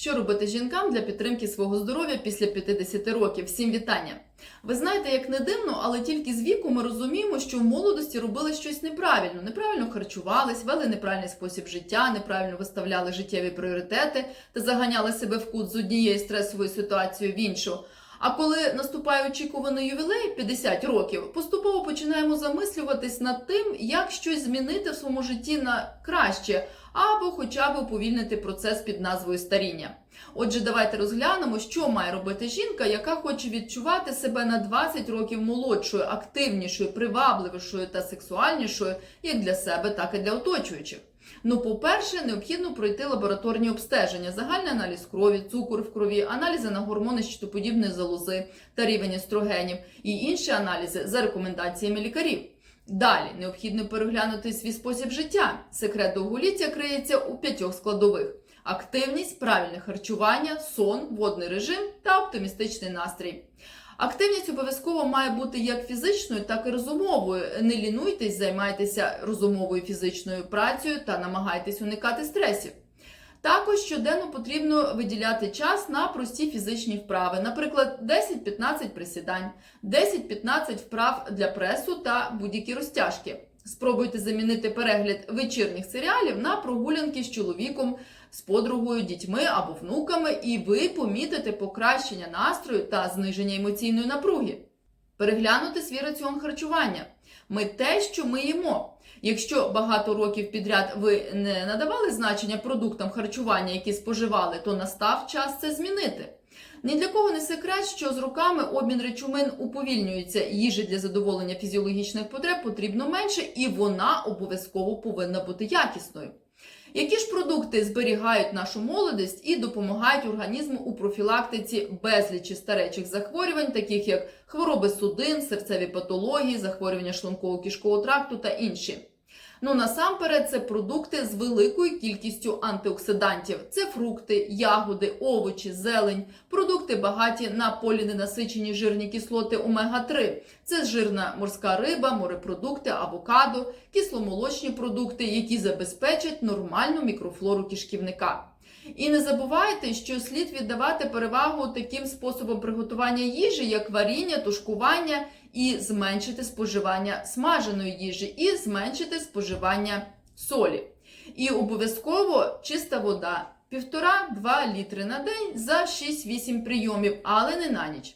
Що робити жінкам для підтримки свого здоров'я після 50 років? Всім вітання! Ви знаєте, як не дивно, але тільки з віку ми розуміємо, що в молодості робили щось неправильно. Неправильно харчувались, вели неправильний спосіб життя, неправильно виставляли життєві пріоритети та заганяли себе в кут з однієї стресової ситуації в іншу. А коли наступає очікуваний ювілей 50 років, поступово починаємо замислюватись над тим, як щось змінити в своєму житті на краще, або хоча б уповільнити процес під назвою старіння. Отже, давайте розглянемо, що має робити жінка, яка хоче відчувати себе на 20 років молодшою, активнішою, привабливішою та сексуальнішою як для себе, так і для оточуючих. Ну, по-перше, необхідно пройти лабораторні обстеження, загальний аналіз крові, цукор в крові, аналізи на гормони щитоподібної залози та рівень естрогенів і інші аналізи за рекомендаціями лікарів. Далі необхідно переглянути свій спосіб життя. Секрет довголіття криється у п'ятьох складових: активність, правильне харчування, сон, водний режим та оптимістичний настрій. Активність обов'язково має бути як фізичною, так і розумовою. Не лінуйтесь, займайтеся розумовою фізичною працею та намагайтесь уникати стресів. Також щоденно потрібно виділяти час на прості фізичні вправи, наприклад, 10-15 присідань, 10-15 вправ для пресу та будь-які розтяжки. Спробуйте замінити перегляд вечірніх серіалів на прогулянки з чоловіком, з подругою, дітьми або внуками, і ви помітите покращення настрою та зниження емоційної напруги. Переглянути свій раціон харчування. Ми те, що ми їмо. Якщо багато років підряд ви не надавали значення продуктам харчування, які споживали, то настав час це змінити. Ні для кого не секрет, що з роками обмін речовин уповільнюється. Їжі для задоволення фізіологічних потреб потрібно менше, і вона обов'язково повинна бути якісною. Які ж продукти зберігають нашу молодість і допомагають організму у профілактиці безлічі старечих захворювань, таких як хвороби судин, серцеві патології, захворювання шлунково-кишкового тракту та інші? Ну насамперед, це продукти з великою кількістю антиоксидантів. Це фрукти, ягоди, овочі, зелень, продукти багаті на поліненасичені жирні кислоти омега-3. Це жирна морська риба, морепродукти, авокадо, кисломолочні продукти, які забезпечать нормальну мікрофлору кишківника. І не забувайте, що слід віддавати перевагу таким способам приготування їжі, як варіння, тушкування, і зменшити споживання смаженої їжі, і зменшити споживання солі. І обов'язково чиста вода 1,5-2 літри на день за 6-8 прийомів, але не на ніч.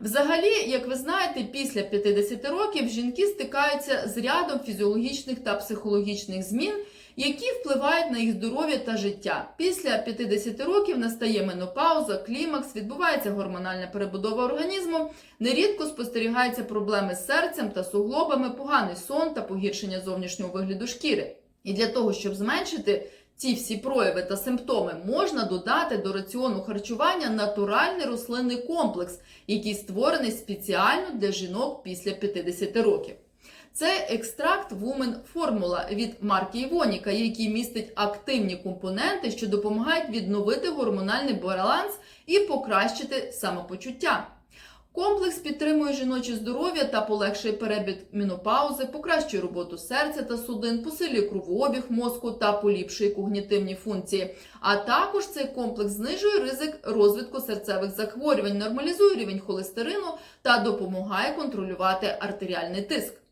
Взагалі, як ви знаєте, після 50 років жінки стикаються з рядом фізіологічних та психологічних змін, які впливають на їх здоров'я та життя. Після 50 років настає менопауза, клімакс, відбувається гормональна перебудова організму. Нерідко спостерігаються проблеми з серцем та суглобами, поганий сон та погіршення зовнішнього вигляду шкіри. І для того, щоб зменшити ці всі прояви та симптоми, можна додати до раціону харчування натуральний рослинний комплекс, який створений спеціально для жінок після 50 років. Це екстракт Women Formula від марки Івоніка, який містить активні компоненти, що допомагають відновити гормональний баланс і покращити самопочуття. Комплекс підтримує жіноче здоров'я та полегшує перебіг менопаузи, покращує роботу серця та судин, посилює кровообіг мозку та поліпшує когнітивні функції. А також цей комплекс знижує ризик розвитку серцевих захворювань, нормалізує рівень холестерину та допомагає контролювати артеріальний тиск.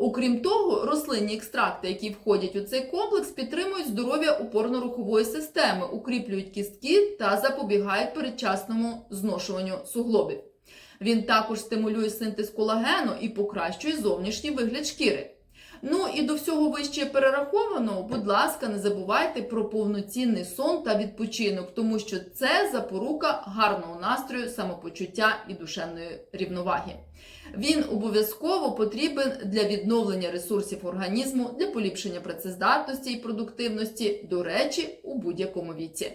Окрім того, рослинні екстракти, які входять у цей комплекс, підтримують здоров'я опорно-рухової системи, укріплюють кістки та запобігають передчасному зношуванню суглобів. Він також стимулює синтез колагену і покращує зовнішній вигляд шкіри. Ну і до всього вище перерахованого, будь ласка, не забувайте про повноцінний сон та відпочинок, тому що це запорука гарного настрою, самопочуття і душевної рівноваги. Він обов'язково потрібен для відновлення ресурсів організму, для поліпшення працездатності і продуктивності, до речі, у будь-якому віці.